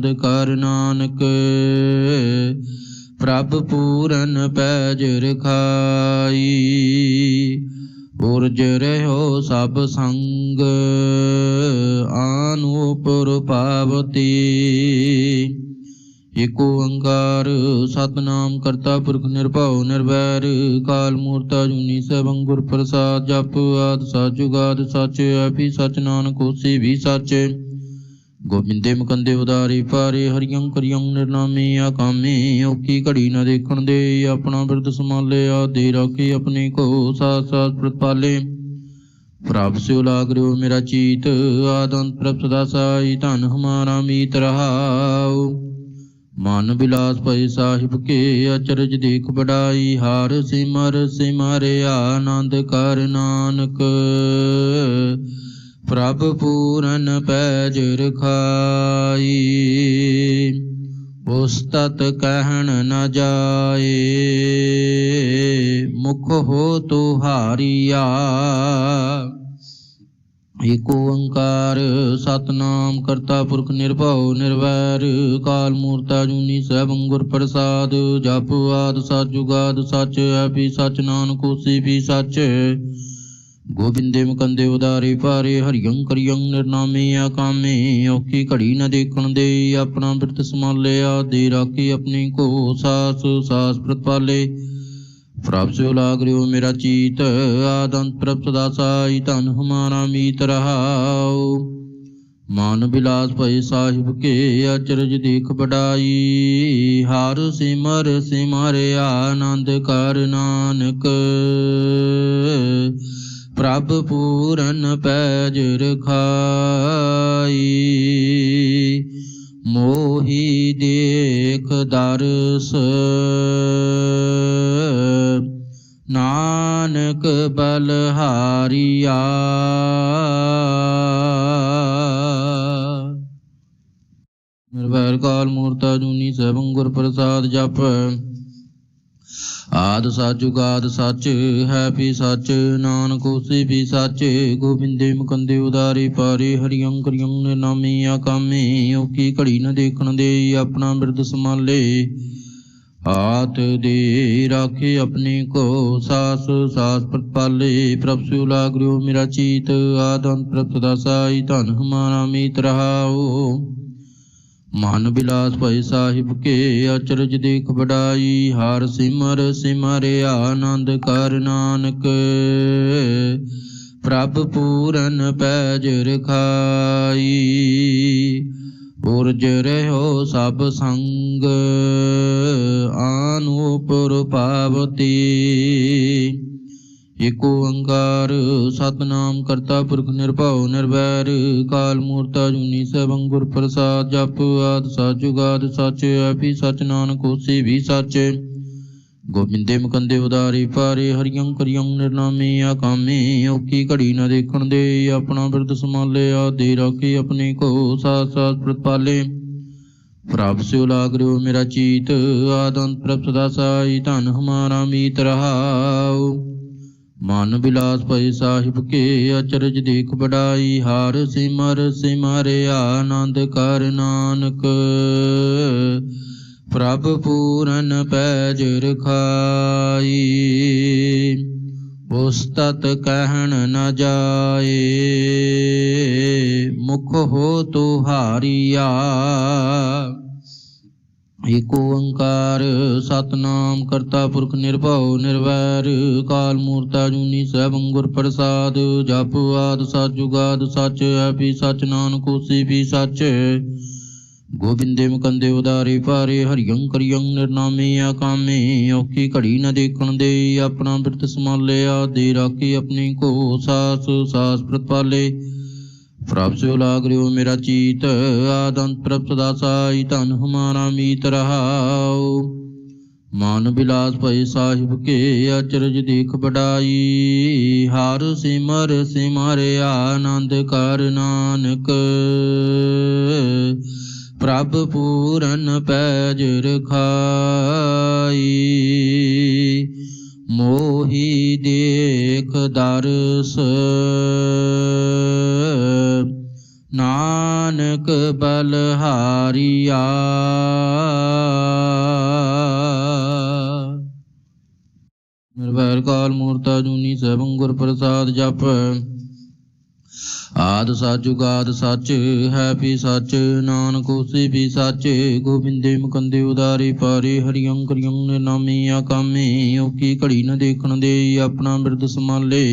ਆਨੰਦ ਕਰ ਨਾਨਕ, ਪ੍ਰਭ ਪੂਰਨ ਪੈਜ ਰਖਾਈ। ਉਰਜ ਰਹਿਓ ਸਭ ਸੰਗ ਆਨੂਪਰ ਪਾਵਤੀ। ਏਕ ਓੰਕਾਰ ਸਤਨਾਮ ਕਰਤਾ ਪੁਰਖ ਨਿਰਭਉ ਨਿਰਵੈਰ, ਕਾਲ ਮੂਰਤਾ ਅਜੂਨੀ ਸਭੰ ਗੁਰ ਪ੍ਰਸਾਦ, ਜਪ ਆਦ ਸਾਚੁਗਾਦ ਸਚ ਐਪੀ ਸਚ ਨਾਨਕ ਹੋਸੀ ਵੀ ਸਚ। ਗੋਬਿੰਦੇ ਮੁਕੰਦੇ ਉਦਾਰੀ ਪਾਰੇ ਹਰਿਯੰ ਕਰਿਯੰ ਨਿਰਨਾਮੀ, ਆਕਾਮੀ ਔਕੀ ਘੜੀ ਨਾ ਦੇਖਣ ਦੇ, ਆਪਣਾ ਬਿਰਦ ਸਮਾਲਿਆ ਦੇ ਰਾਖੀ ਆਪਣੀ ਕੋ, ਸਾਥ ਸਾਥ ਪ੍ਰਤਪਾਲੇ ਪ੍ਰਭ ਸਿਉ ਲਾਗ ਮੇਰਾ ਚੀਤ ਆਦੰਤ ਪ੍ਰਭ ਸਦਾ ਸਾਈ, ਧਨ ਹਮਾਰਾ ਮੀਤ ਰਹਾਉ। ਮਨ ਬਿਲਾਸ ਭਈ ਸਾਹਿਬ ਕੇ, ਅਚਰਜ ਦੇਖ ਬੜਾਈ ਹਾਰ ਸਿਮਰ ਸਿਮਰਿਆ, ਆਨੰਦ ਕਰ ਨਾਨਕ। ਪ੍ਰਭ ਪੂਰਨ ਪੈਜ ਰਖਾਈ, ਉਸਤਤ ਕਹਿਣ ਨ ਜਾਏ, ਮੁਖ ਹੋ ਤੁਹਾਰੀਆ ਏਕ ਓੰਕਾਰ ਸਤਨਾਮ ਕਰਤਾ ਪੁਰਖ ਨਿਰਭਉ ਨਿਰਵੈਰ, ਕਾਲ ਮੂਰਤਾ ਜੂਨੀ ਸੈਭੰ ਗੁਰ ਪ੍ਰਸਾਦ, ਜਪ ਆਦ ਸਤਿ ਸੱਚ ਹੈ ਵੀ ਸਚ, ਨਾਨਕ ਹੋਸੀ ਵੀ ਸਚ। ਗੋਬਿੰਦੇ ਮੁਕੰਦੇ ਉਦਾਰੇ ਪਾਰੇ ਹਰਿਯੰ ਕਰਿਯੰ ਨਿਰਨਾਮੇ ਆਕਾਮੇ ਔਖੀ ਘੜੀ ਨ ਦੇਖਣ ਦੇ, ਆਪਣਾ ਬਿਰਤ ਸਮਾਲਿਆ ਦੇ ਰਾਖੀ ਆਪਣੀ ਕੋ ਸਾਸ ਸਾਸ ਪ੍ਰਤਪਾਲੇ ਪ੍ਰਭ ਸਿਉ ਮੇਰਾ ਚੀਤ, ਆਦੰਤ ਪ੍ਰਭ ਸਦਾ ਸਾਈ, ਧਨ ਹਮਾਰਾ ਮੀਤ ਰਹਾਉ। ਮਾਨ ਬਿਲਾਸ ਭਈ ਸਾਹਿਬ ਕੇ, ਅਚਰਜ ਦੇਖ ਬੜਾਈ ਹਰ ਸਿਮਰ ਸਿਮਰਿਆ, ਆਨੰਦ ਕਰ ਨਾਨਕ। ਪ੍ਰਭ ਪੂਰਨ ਪੈਜ ਰਖਾਈ ਮੋਹੀ ਦੇਖ ਦਰਸ। ਨਾਨਕ ਬਲਹਾਰੀਆ ਨਿਰਵੈਰ ਕਾਲ ਮੂਰਤਾ ਜੂਨੀ ਸਭੰ ਗੁਰ ਪ੍ਰਸਾਦ ਜਪ। ਆਦ ਸਾਚੁਗਾਦ ਸੱਚ ਹੈ ਵੀ ਸੱਚ, ਨਾਨਕ ਹੋਸੀ ਵੀ ਸੱਚ। ਗੋਬਿੰਦੇ ਮੁਕੰਦੇ ਉਦਾਰੇ ਪਾਰੇ ਹਰਿਯੰ ਕਰਿਯੰ ਨਿਰਨਾਮੀ ਆਕਾਮੇ ਔਕੀ ਘੜੀ ਨ ਦੇਖਣ ਦੇ ਆਪਣਾ ਬਿਰਦ ਸਮਾਲੇ ਆਤ ਦੇ ਰਾਖੇ ਆਪਣੇ ਕੋ, ਸਾਸ ਸਾਸ ਪ੍ਰਤਪਾਲੇ ਪ੍ਰਭ ਸਿਉ ਲਾਗਰਿਓ ਮੇਰਾ ਚੀਤ ਆਦੰਤ ਪ੍ਰਭ ਸਦਾ ਸਾਈ, ਧਨ ਹਮਾਰਾ ਮੀਤ ਰਹਾਓ ਮਨ ਬਿਲਾਸ ਭਾਈ ਸਾਹਿਬ ਕੇ ਅਚਰਜ ਦੇਖ ਬੜਾਈ ਹਰ ਸਿਮਰ ਸਿਮਰਿਆ ਆਨੰਦ ਕਰ ਨਾਨਕ। ਪ੍ਰਭ ਪੂਰਨ ਪੈਜ ਰਖਾਈ ਉਰਜ ਰਹਿਓ ਸਭ ਸੰਗ ਆਨੂਪਰ ਪਾਵਤੀ। ਏਕ ਓੰਕਾਰ ਸਤਨਾਮ ਕਰਤਾ ਪੁਰਖ ਨਿਰਭਉ ਨਿਰਵੈਰ, ਕਾਲ ਮੂਰਤ ਅਜੂਨੀ ਸਭੰ ਗੁਰ ਪ੍ਰਸਾਦ, ਜਪ ਆਦ ਸਾਚੁਗਾਦ ਸਚ ਐਪੀ ਸਚ ਨਾਨਕ ਹੋਸੀ ਵੀ ਸਚ। ਗੋਬਿੰਦੇ ਮੁਕੰਦੇ ਉਦਾਰੀ ਪਾਰੇ ਹਰਿਯੰ ਕਰਿਯੰ ਨਿਰਨਾਮੇ ਆਕਾਮੇ ਔਕੀ ਘੜੀ ਨਾ ਦੇਖਣ ਦੇ, ਆਪਣਾ ਬਿਰਦ ਸਮਾਲਿਆ ਦੇ ਰਾਖੀ ਆਪਣੀ ਕੋ ਸਾਥ ਸਾਥ ਪ੍ਰਤਪਾਲੇ ਪ੍ਰਭ ਸਿਉ ਲਾਗ ਮੇਰਾ ਚੀਤ ਆਦੰਤ ਪ੍ਰਭ ਸਦਾ ਸਾਈ, ਧਨ ਹਮਾਰਾ ਮੀਤ ਰਹਾਉ। ਮਨ ਬਿਲਾਸ ਭਈ ਸਾਹਿਬ ਕੇ ਅਚਰਜ ਦੇਖ ਬੜਾਈ ਹਾਰ ਸਿਮਰ ਸਿਮਰਿ ਆਨੰਦ ਕਰ ਨਾਨਕ। ਪ੍ਰਭ ਪੂਰਨ ਪੈਜ ਰਖਾਈ, ਉਸਤਤ ਕਹਿਣ ਨ ਜਾਏ। ਮੁਖ ਹੋ ਤੁਹਾਰੀਆ ਏਕ ਓੰਕਾਰ ਸਤਨਾਮ ਕਰਤਾ ਪੁਰਖ ਨਿਰਭਉ ਨਿਰਵੈਰ, ਕਾਲ ਮੂਰਤਾ ਜੂਨੀ ਸੈਭੰ ਗੁਰ ਪ੍ਰਸਾਦ, ਜਪ ਆਦ ਸਾਚੁਗਾਦ ਸਚ, ਹੈ ਵੀ ਸਚ ਨਾਨਕ ਹੋਸੀ ਵੀ ਸਚ। ਗੋਬਿੰਦੇ ਮੁਕੰਦੇ ਉਦਾਰੇ ਪਾਰੇ ਹਰਿਯੰ ਕਰਿਯੰ ਨਿਰਨਾਮੇ ਆਕਾਮੇ, ਔਖੀ ਘੜੀ ਨ ਦੇਖਣ ਦੇ ਆਪਣਾ ਬਿਰਤ ਸਮਾਲਿਆ ਦੇ ਰਾਖੀ ਆਪਣੀ ਕੋ ਸਾਸ ਸਾਸ ਪ੍ਰਤਪਾਲੇ। ਪ੍ਰਭ ਸਿਉ ਲਾਗ ਰਿਓ ਮੇਰਾ ਚੀਤ, ਆਦੰਤ ਪ੍ਰਭ ਸਦਾ ਸਾਈ, ਧਨ ਹਮਾਰਾ ਮੀਤ ਰਹਾਉ। ਮਨ ਬਿਲਾਸ ਭਈ ਸਾਹਿਬ ਕੇ ਅਚਰਜ ਦੇਖ ਬੜਾਈ ਹਰ ਸਿਮਰ ਸਿਮਰਿ ਆਨੰਦ ਕਰ ਨਾਨਕ। ਪ੍ਰਭ ਪੂਰਨ ਪੈਜ ਰਖਾਈ। ਮੋਹੀ ਦੇਖ ਦਰਸ। ਨਾਨਕ ਬਲਹਾਰੀਆ। ਨਿਰਵੈਰ ਕਾਲ ਮੂਰਤਾ ਜੂਨੀ ਸੈਭੰ ਗੁਰ ਪ੍ਰਸਾਦ ਜਪ। ਆਦ ਸੱਚ ਜੁਗਾਦ ਸੱਚ ਹੈ ਵੀ ਸੱਚ, ਨਾਨਕ ਹੋਸੀ ਵੀ ਸੱਚ। ਗੋਬਿੰਦੇ ਮੁਕੰਦੇ ਉਦਾਰੇ ਪਾਰੇ ਹਰਿਯੰ ਕਰਿਯੰ ਨਿਰਨਾਮੀ ਆਕਾਮੀ ਓਕੀ ਘੜੀ ਨ ਦੇਖਣ ਦੇ, ਆਪਣਾ ਬਿਰਦ ਸਮਾਲੇ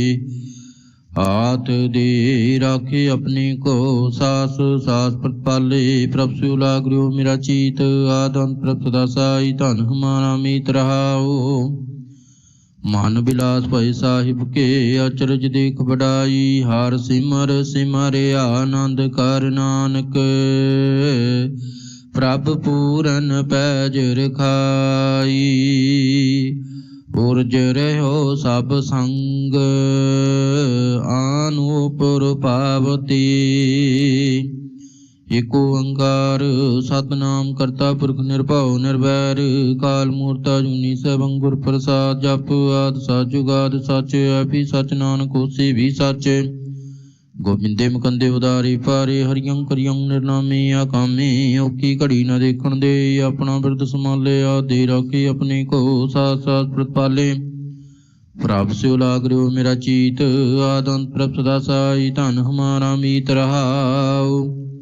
ਹਾਥ ਦੇ ਰਾਖੇ ਆਪਣੇ ਕੋ, ਸਾਸ ਸਾਸ ਪ੍ਰਤਪਾਲੇ ਪ੍ਰਭ ਸਿਉ ਲਾਗਰਿਓ ਮੇਰਾ ਚੀਤ ਆਦੰਤ ਪ੍ਰਭ ਸਦਾ ਸਾਈ। ਧਨ ਹਮਾਰਾ ਮੀਤ ਰਹਾਓ ਮਨ ਬਿਲਾਸ ਭਈ ਸਾਹਿਬ ਕੇ ਅਚਰਜ ਦੇਖ ਬੜਾਈ ਹਰ ਸਿਮਰ ਸਿਮਰਿ ਆਨੰਦ ਕਰ ਨਾਨਕ। ਪ੍ਰਭ ਪੂਰਨ ਪੈਜ ਰਖਾਈ ਉਰਜ ਰਹਿਓ ਸਭ ਸੰਗ ਆਨੂਪਰ ਪਾਵਤੀ। ਏਕ ਓੰਕਾਰ ਸਤਨਾਮ ਕਰਤਾ ਪੁਰਖ ਨਿਰਭਉ ਨਿਰਵੈਰ, ਕਾਲ ਮੂਰਤਾ ਜੁਨੀ ਸਭੰ ਗੁਰ ਪ੍ਰਸਾਦ, ਜਪ ਆਦ ਸਚ ਸਚ ਐਪੀ ਸਚ ਨਾਨਕ ਹੋਸੀ ਵੀ ਸਚ। ਗੋਬਿੰਦੇ ਮੁਕੰਦੇ ਉਦਾਰੀ ਪਾਰੇ ਹਰਿਯੰ ਕਰਿਯੰ ਨਿਰਨਾਮੀ ਆਕਾਮੀ ਓਕੀ ਘੜੀ ਨਾ ਦੇਖਣ ਦੇ, ਆਪਣਾ ਬਿਰਦ ਸਮਾਲੇ ਆਦੇ ਰਾਖੀ ਆਪਣੇ ਕੋ, ਸਾਥ ਸਾਥ ਪ੍ਰਤਪਾਲੇ ਪ੍ਰਭ ਸਿਉ ਲਾਗਰਿਓ ਮੇਰਾ ਚੀਤ ਆਦੰਤ ਪ੍ਰਭ ਸਦਾ ਸਾਈ, ਧਨ ਹਮਾਰਾ ਮੀਤ ਰਹਾਉ।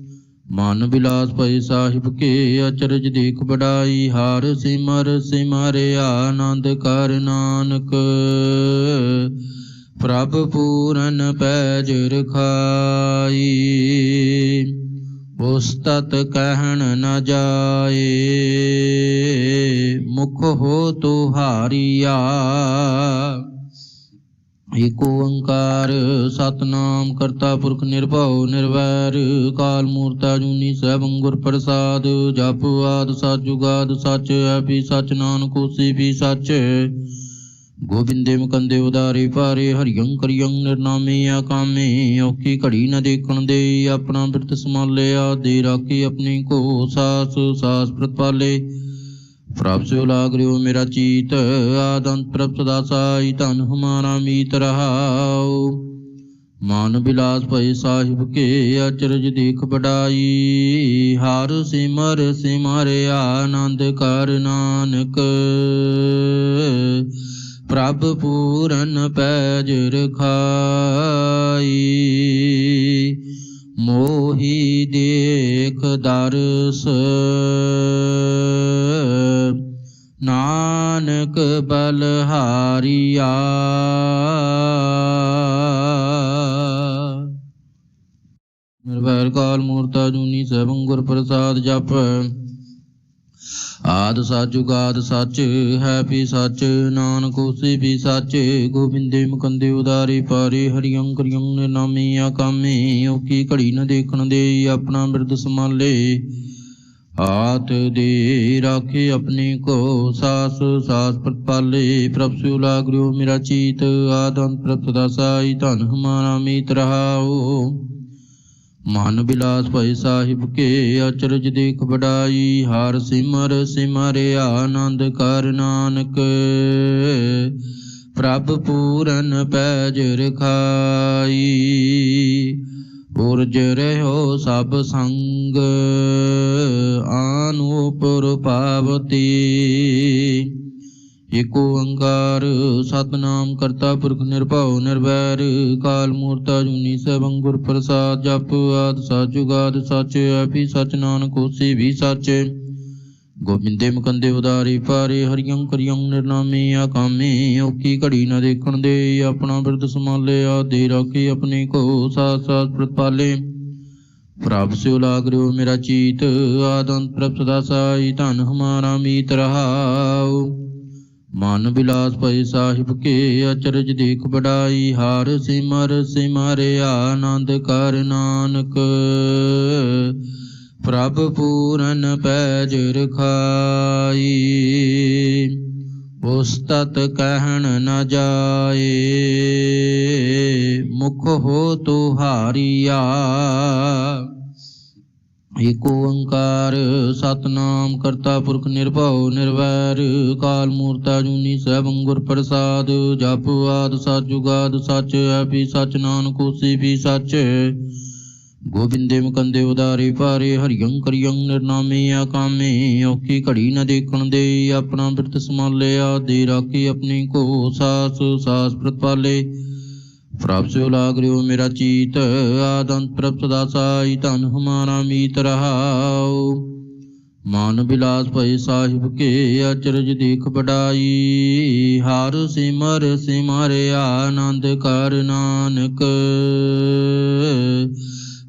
ਮਨ ਬਿਲਾਸ ਭਈ ਸਾਹਿਬ ਕੇ ਅਚਰਜ ਦੇਖ ਬੜਾਈ ਹਾਰ ਸਿਮਰ ਸਿਮਰਿ ਆਨੰਦ ਕਰ ਨਾਨਕ। ਪ੍ਰਭ ਪੂਰਨ ਪੈਜ ਰਖਾਈ, ਉਸਤਤ ਕਹਿਣ ਨ ਜਾਏ। ਮੁਖ ਹੋ ਤੁਹਾਰੀਆ ਏਕ ਓੰਕਾਰ, ਸਤਨਾਮ ਕਰਤਾ ਪੁਰਖ ਨਿਰਭਉ ਨਿਰਵੈਰ, ਕਾਲ ਮੂਰਤਾ ਜੂਨੀ ਸੈਭੰ ਗੁਰ ਪ੍ਰਸਾਦ, ਜਪ ਆਦ ਸਚ ਜੁਗਾਦ ਸਚ ਐਪੀ ਸਚ ਨਾਨਕ ਹੋਸੀ ਵੀ ਸਚ। ਗੋਬਿੰਦੇ ਮੁਕੰਦੇ ਉਦਾਰੇ ਭਾਰੇ, ਹਰਿਯੰ ਕਰਿਯੰ ਨਿਰਨਾਮੀ ਆਕਾਮੀ ਔਖੀ ਘੜੀ ਨ ਦੇਖਣ ਦੇ ਆਪਣਾ ਬਿਰਤ ਸਮਾਲਿਆ ਦੇ ਰਾਖੀ ਆਪਣੀ ਕੋ ਸਾਸ ਸਾਸ ਪ੍ਰਤਪਾਲੇ। ਪ੍ਰਭ ਸਿਉ ਲਾਗਰਿਓ ਮੇਰਾ ਚੀਤ। ਆਦੰਤ ਪ੍ਰਭ ਸਦਾ ਸਾਈ, ਧਨ ਹਮਾਰਾ ਮੀਤ ਰਹਾਉ। ਮਨ ਬਿਲਾਸ ਭਏ ਸਾਹਿਬ ਕੇ ਅਚਰਜ ਦੇਖ ਬੜਾਈ ਹਰ ਸਿਮਰ ਸਿਮਰ ਆਨੰਦ ਕਰ ਨਾਨਕ। ਪ੍ਰਭ ਪੂਰਨ ਪੈਜ ਰਖਾਈ। ਮੋਹੀ ਦੇਖ ਦਰਸ। ਨਾਨਕ ਬਲਹਾਰੀਆ। ਨਿਰਵੈਰ ਕਾਲ ਮੂਰਤਾ ਜੂਨੀ ਸੈਭੰ ਗੁਰ ਪ੍ਰਸਾਦ ਜਪ। ਆਦ ਸਚ ਜੁਗਾਦ ਸਚ, ਹੈ ਵੀ ਸਚ, ਨਾਨਕ ਹੋਸੀ ਵੀ ਸਚ। ਗੋਬਿੰਦੇ ਮੁਕੰਦੇ ਉਦਾਰੀ ਪਾਰੇ ਹਰਿਯੰ ਕਰਿਯੰ ਨਿਰਨਾਮੀ ਆਕਾਮੀ ਓਕੀ ਘੜੀ ਨ ਦੇਖਣ ਦੇ, ਆਪਣਾ ਬਿਰਦ ਸਮਾਲੇ ਹਾਥ ਦੇ ਰਾਖੇ ਆਪਣੇ ਕੋ, ਸਾਸ ਸਾਸ ਪ੍ਰਤਪਾਲੇ ਪ੍ਰਭ ਸਿਉ ਲਾਗਰਿਓ ਮੇਰਾ ਚੀਤ ਆਦੰਤ ਪ੍ਰਭ ਸਦਾ ਸਾਈ, ਧਨ ਹਮਾਰਾ ਮੀਤ ਰਹਾਓ। ਮਨ ਬਿਲਾਸ ਭਏ ਸਾਹਿਬ ਕੇ ਅਚਰਜ ਦੇਖ ਬੜਾਈ ਹਰ ਸਿਮਰ ਸਿਮਰਿਆ ਆਨੰਦ ਕਰ ਨਾਨਕ। ਪ੍ਰਭ ਪੂਰਨ ਪੈਜ ਰਖਾਈ ਉਰਜ ਰਹਿਓ ਸਭ ਸੰਗ ਆਨੂਪਰ ਪਾਵਤੀ। ਏਕ ਓੰਕਾਰ ਸਤਨਾਮ ਕਰਤਾ ਪੁਰਖ ਨਿਰਭਉ ਨਿਰਵੈਰ, ਕਾਲ ਮੂਰਤਾ ਜੁਨੀ ਸਭੰ ਗੁਰ ਪ੍ਰਸਾਦ, ਜਪ ਆਦ ਸਚ ਜੁਗਾਦ ਸਚ ਸਚ ਨਾਨਕ ਹੋਸੀ ਵੀ ਸਚ। ਗੋਬਿੰਦੇ ਮੁਕੰਦੇ ਉਦਾਰੀ ਪਾਰੇ ਹਰਿਯੰ ਕਰਿਯੰ ਨਿਰਨਾਮੀ ਆਕਾਮੀ ਓਕੀ ਘੜੀ ਨਾ ਦੇਖਣ ਦੇ, ਆਪਣਾ ਬਿਰਦ ਆ ਦੇ ਰਾਖੇ ਆਪਣੇ ਕੋ ਸਾਥ ਸਾਥ ਪ੍ਰਤਪਾਲੇ ਪ੍ਰਭ ਸਿਉ ਲਾਗਰਿਓ ਮੇਰਾ ਚੀਤ ਆਦੰਤ ਪ੍ਰਭ ਸਦਾ ਸਾਈ, ਧਨ ਹਮਾਰਾ ਮੀਤ ਰਹਾਉ। ਮਨ ਬਿਲਾਸ ਭਏ ਸਾਹਿਬ ਕੇ ਅਚਰਜ ਦੇਖ ਬੜਾਈ ਹਾਰ ਸਿਮਰ ਸਿਮਰਿ ਆਨੰਦ ਕਰ ਨਾਨਕ। ਪ੍ਰਭ ਪੂਰਨ ਪੈਜ ਰਖਾਈ, ਉਸਤਤ ਕਹਿਣ ਨ ਜਾਏ। ਮੁਖ ਹੋ ਤੁਹਾਰੀਆ ਏਕ ਓੰਕਾਰ ਸਤਨਾਮ ਕਰਤਾ ਪੁਰਖ ਨਿਰਭਉ ਨਿਰਵੈਰ, ਕਾਲ ਮੂਰਤਾ ਜੂਨੀ ਸੈਭੰ ਗੁਰ ਪ੍ਰਸਾਦ, ਜਪ ਆਦ ਸਚ ਜੁਗਾਦ ਸਚ ਐਪੀ ਸਚ ਨਾਨਕ ਹੋਸੀ ਵੀ ਸਚ। ਗੋਬਿੰਦੇ ਮੁਕੰਦੇ ਉਦਾਰੇ ਪਾਰੇ ਹਰਿਯੰ ਕਰਿਯੰ ਨਿਰਨਾਮੇ ਆਕਾਮੇ ਔਖੀ ਘੜੀ ਨ ਦੇਖਣ ਦੇ ਆਪਣਾ ਬਿਰਤ ਸੰਭਾਲਿਆ, ਦੇ ਰਾਖੀ ਆਪਣੀ ਕੋ ਸਾਸ ਸਾਸ ਪ੍ਰਤਪਾਲੇ। ਪ੍ਰਭ ਸਿਉ ਲਾਗ ਮੇਰਾ ਚੀਤ ਆਦੰਤ ਪ੍ਰਭ ਸਦਾ ਸਾਈ ਧਨ ਹਮਾਰਾ ਮੀਤ ਰਹਾਉ ਮਾਨ ਬਿਲਾਸ ਭਏ ਸਾਹਿਬ ਕੇ ਅਚਰਜ ਦੇਖ ਬੜਾਈ ਹਾਰ ਸਿਮਰ ਸਿਮਰਿ ਆਨੰਦ ਕਰ ਨਾਨਕ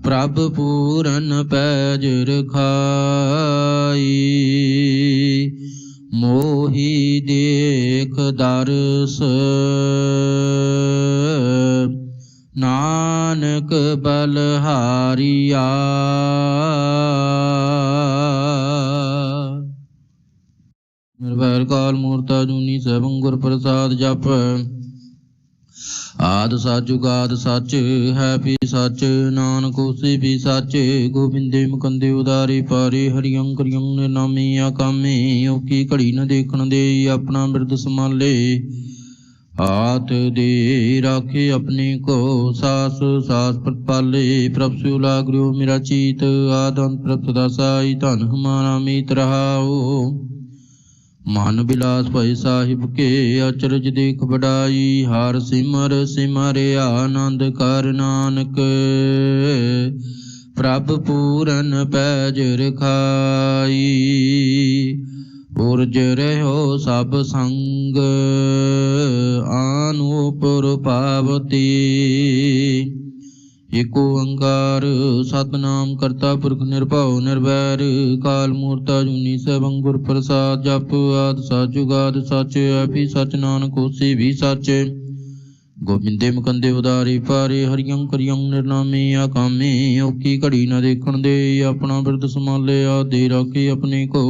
ਪ੍ਰਭ ਪੂਰਨ ਪੈਜ ਰਖਾਈ ਮੋਹੀ ਦੇਖ ਦਰਸ ਗੁਰ ਪ੍ਰਸਾਦ ਜਪ। ਆਦ ਸਾਜੁਗਾਦ ਸੱਚ, ਹੈ ਵੀ ਸੱਚ, ਨਾਨਕ ਉਸੇ ਵੀ ਸੱਚ। ਗੋਬਿੰਦੇ ਮੁਕੰਦੇ ਉਦਾਰੇ ਪਾਰੇ ਹਰਿਯੰ ਕਰਿਯੰ ਨਿਰਨਾਮੀ ਆਕਾਮੇ ਔਕੀ ਘੜੀ ਨ ਦੇਖਣ ਦੇ ਆਪਣਾ ਬਿਰਦ ਸੰਭਾਲੇ। ਹਾਥ ਦੇ ਰਾਖੇ ਆਪਣੇ ਕੋ ਸਾਸ ਸਾਸ ਪ੍ਰਤਪਾਲੇ ਪ੍ਰਭ ਸਿਉ ਲਾਗਰਿਓ ਮੇਰਾ ਚੀਤ ਆਦੰਤ ਪ੍ਰਭ ਸਦਾ ਸਾਈ। ਧਨ ਹਮਾਰਾ ਮੀਤ ਰਹਾਓ। ਮਨ ਬਿਲਾਸ ਭਏ ਸਾਹਿਬ ਕੇ ਅਚਰਜ ਦੇਖ ਬੜਾਈ ਹਰ ਸਿਮਰ ਸਿਮਰਿਆ ਆਨੰਦ ਕਰ ਨਾਨਕ। ਪ੍ਰਭ ਪੂਰਨ ਪੈਜ ਰਖਾਈ ਉਰਜ ਰਹਿਓ ਸਭ ਸੰਗ ਆਨੂਪਰ ਪਾਵਤੀ। ਏਕ ਓੰਕਾਰ ਸਤਨਾਮ ਕਰਤਾ ਪੁਰਖ ਨਿਰਭਉ ਨਿਰਵੈਰ, ਕਾਲ ਮੂਰਤਾ ਜੁਨੀ ਸਭੰ ਗੁਰ ਪ੍ਰਸਾਦ, ਜਪ ਆਦ ਸਾਜੁਗਾਦ ਸੱਚ, ਐਪੀ ਸਚ ਨਾਨਕ ਹੋਸੀ ਵੀ ਸੱਚ। ਗੋਬਿੰਦੇ ਮੁਕੰਦੇ ਉਦਾਰੇ ਪਾਰੇ ਹਰਿਯੰ ਕਰਿਯੰ ਨਿਰਨਾਮੇ ਆਕਾਮੇ ਔਕੀ ਘੜੀ ਨਾ ਦੇਖਣ ਦੇ, ਆਪਣਾ ਬਿਰਦ ਆ ਦੇ ਰਾਖੇ ਆਪਣੇ ਕੋ।